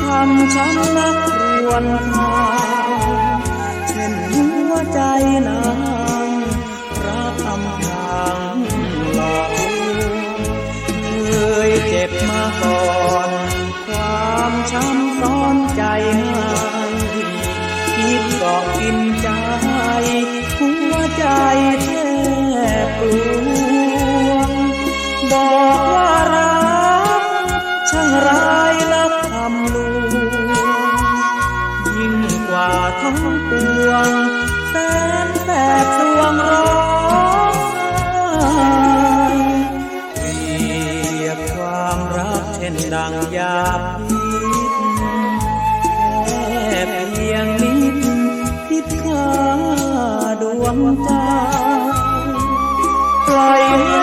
ทำฉันนักรวนทางเช่นหัวใจนางรักอำพรางหลอกลวงเคยเจ็บมาก่อน ความช้ำซ้อนใจให้คิดก็กินใจ หัวใจแทบกลวงบอกว่ารักช่างร้า ทั้งปวงแสนแสบสวงร้องเปรียบความรักเช่นดังยาพิษแค่เพียงนิดพิษฆ่าดวงใจปล่อย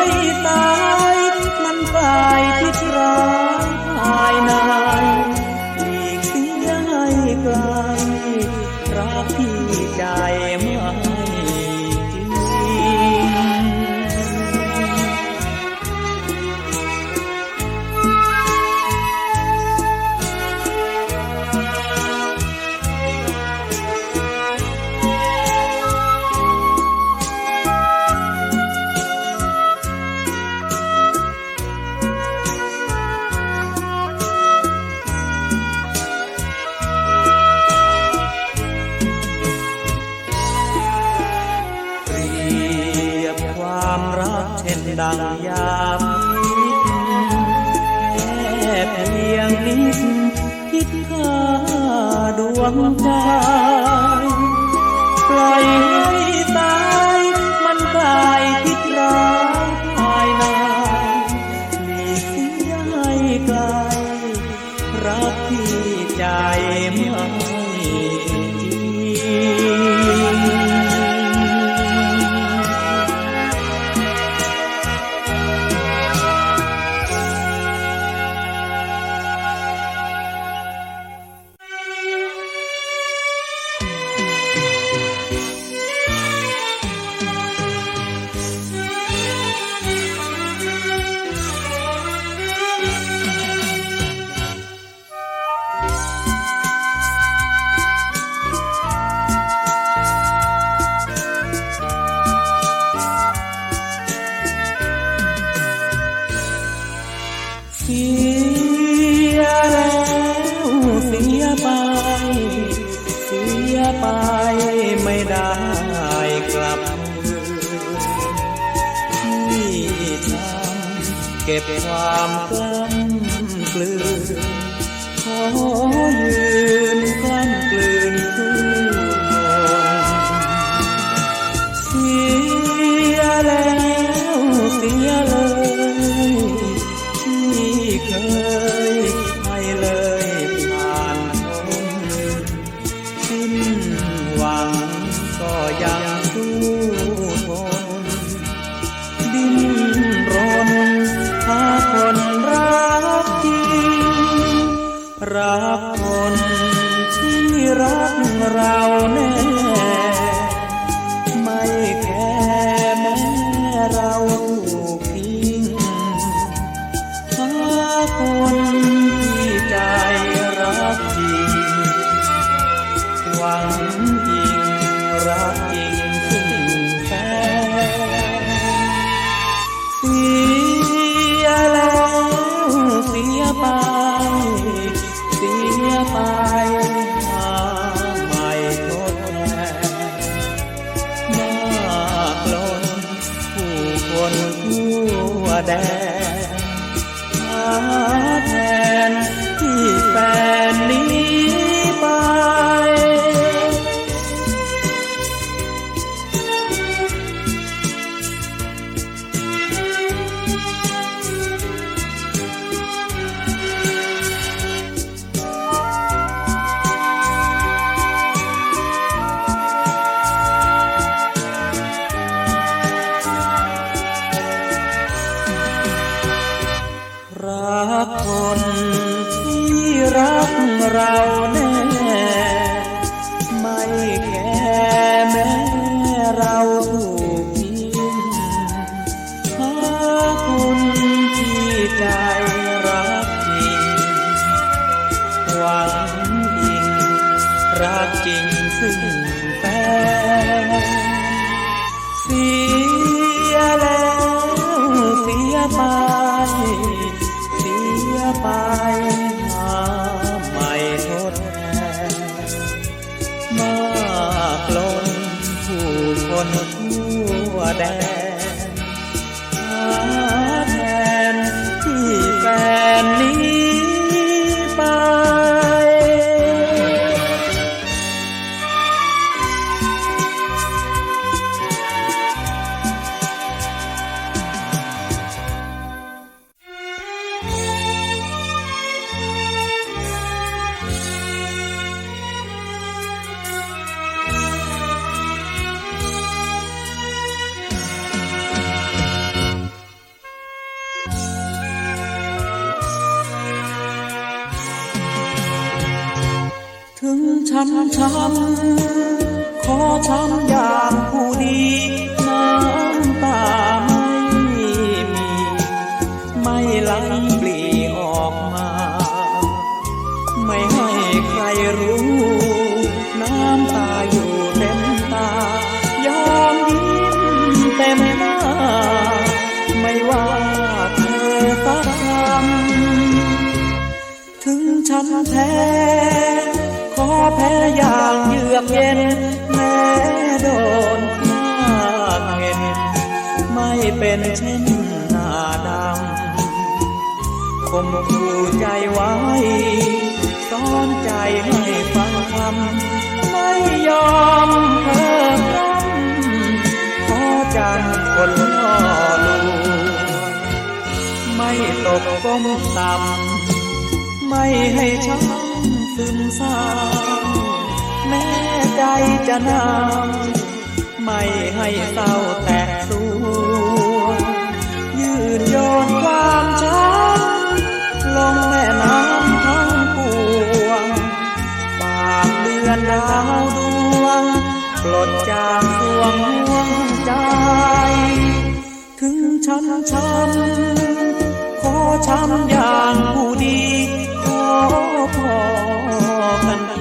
ดังยาพิษแค่เพียงนิดคิดฆ่าดวงใจปล่อยให้ตายมันกลายพิษร้ายภายในหลีกเสียให้ไกลรักที่ใจไม่ำเก็ คนทั่วแดนหา now. ำขอช้ำอย่างผู้ดีน้ำตาไม่มี ไม่ไหล คมคู่ใจไว้ซ้อนใจให้ฟังคำไม่ยอมเพิกพร่ำขอจันคนล่อลวงไม่ตกก้มต่ำไม่ให้ช้ำซึมเศร้าแม้ใจจะนาวไม่ให้เศร้าแตกตัวยืนโยนความ ดจากสวงห่วงใจ ถึงฉันช้ำขอช้ำอย่างผู้ดีขอพอกันที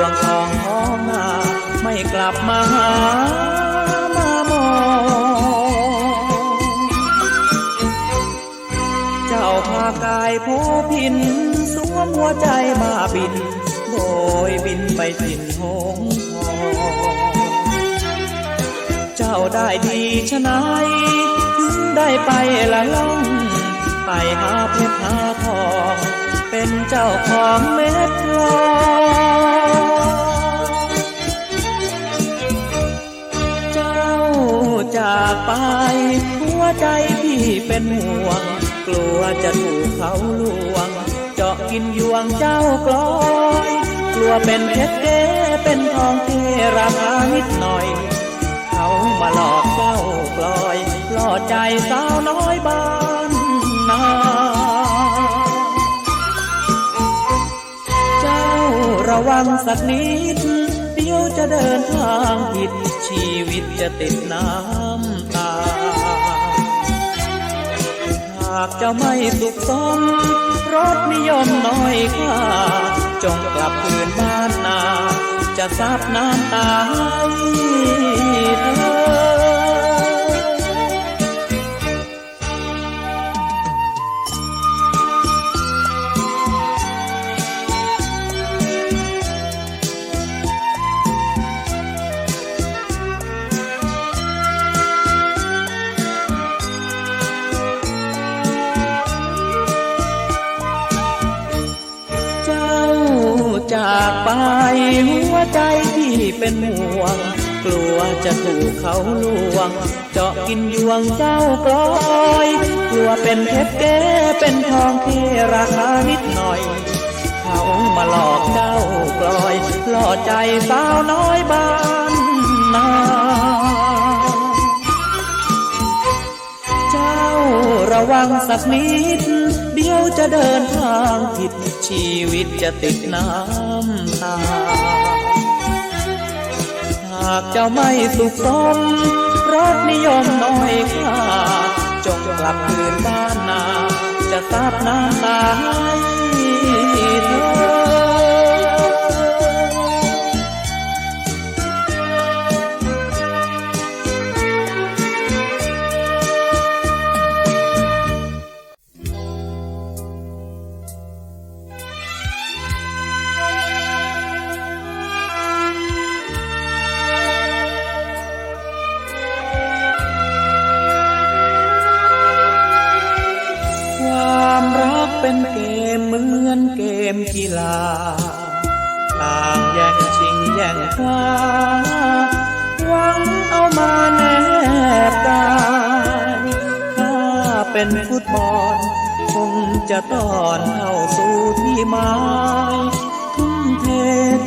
วงทองท้องนาไม่กลับมาหามามองเจ้าพากายโพพินสวมหัวใจมาบินโบยบินไปถิ่นหงทองเจ้าได้ดีชะนายถึงได้ไปละล่องไปหาเพชรหาทองเป็นเจ้าของเม็ดทองากไป หัวใจพี่เป็นห่วง กลัวจะถูกเขาลวง เจาะกินยวงเจ้ากลอย กลัวเป็นเพชรเก๋เป็นทองเทราคานิดหน่อย เขามาหลอกเจ้ากลอยหล่อใจสาวน้อยบ้านนาเจ้าระวังสักนิดเดี๋ยวจะเดินทางผิดชีวิตจะติดน้ำากจะไม่สุขสมรสนิยมน้อยค่าจงกลับคืนบ้านนา จะซับน้ำตาให้เธอ เป็นห่วง กลัวจะถูกเขาลวง เจาะกินยวงเจ้ากลอยกลัวเป็นเพชรแก้เป็นทองที่ราคานิดหน่อย เขามาหลอกเจ้ากลอยหล่อใจสาวน้อยบ้านนาเจ้าระวังสักนิด เดี๋ยวจะเดินทางผิดชีวิตจะติดน้ำตาากเจ้าไม่สุขสมรสนิยมน้อยค่าจงกลับคืนบ้านนา จะซับน้ำตาให้ ต่างแย่งชิงแย่งคว้าหวังเอามาแนบกายถ้าเป็นฟุตบอลคงจะต้อนเข้าสู่ที่หมายทุ่มเท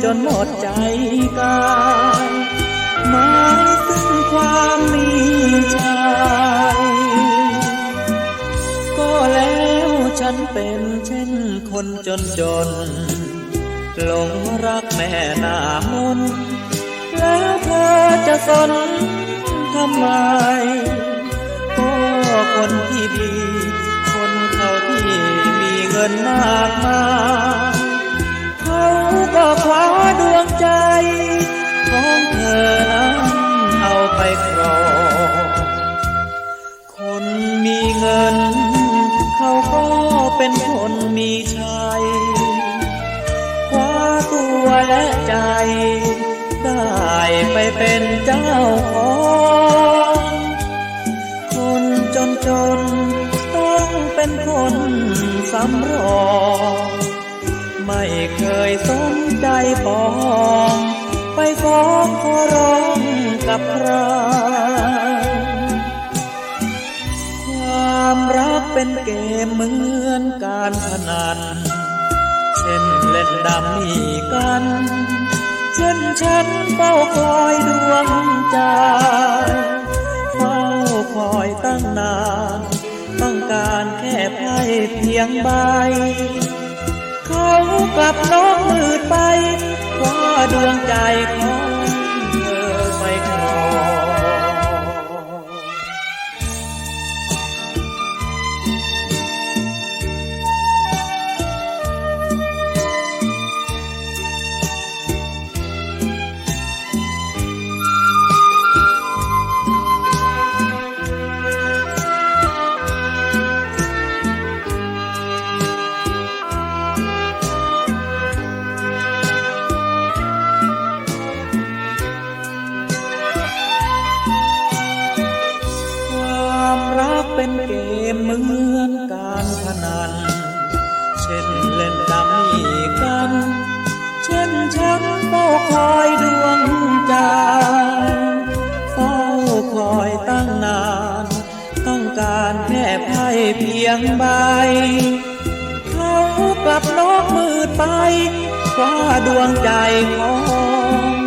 จนหมดใจกายหมายซึ่งความมีใจก็แล้วฉันเป็นเช่นคนจนจน หลงรักแม่นามน แล้วเธอจะสนทำไมก็คนที่ดี คนเขาที่มีเงินมากมายเขาก็คว้าดวงใจของเธอนั้นเอาไปครองคนมีเงิน เขาก็เป็นคนมีช ได้ไปเป็นเจ้าของคนจนจนต้องเป็นคนสำรองไม่เคยสนใจปองไปฟ้องขอร้องกับใครความรักเป็นเกมเหมือนการพนันเช่นเล่นดำมีกันเช่น ฉันเฝ้าคอยดวงใจเฝ้าคอยตั้งนานต้องการแค่ไพ่เพียงใบ เขากลับน้องมืดไปคว้าดวงใจของ คอยตั้งนาน ต้องการแค่ไพ่เพียงใบ เขากลับนอกมืดไปคว้าดวงใจของ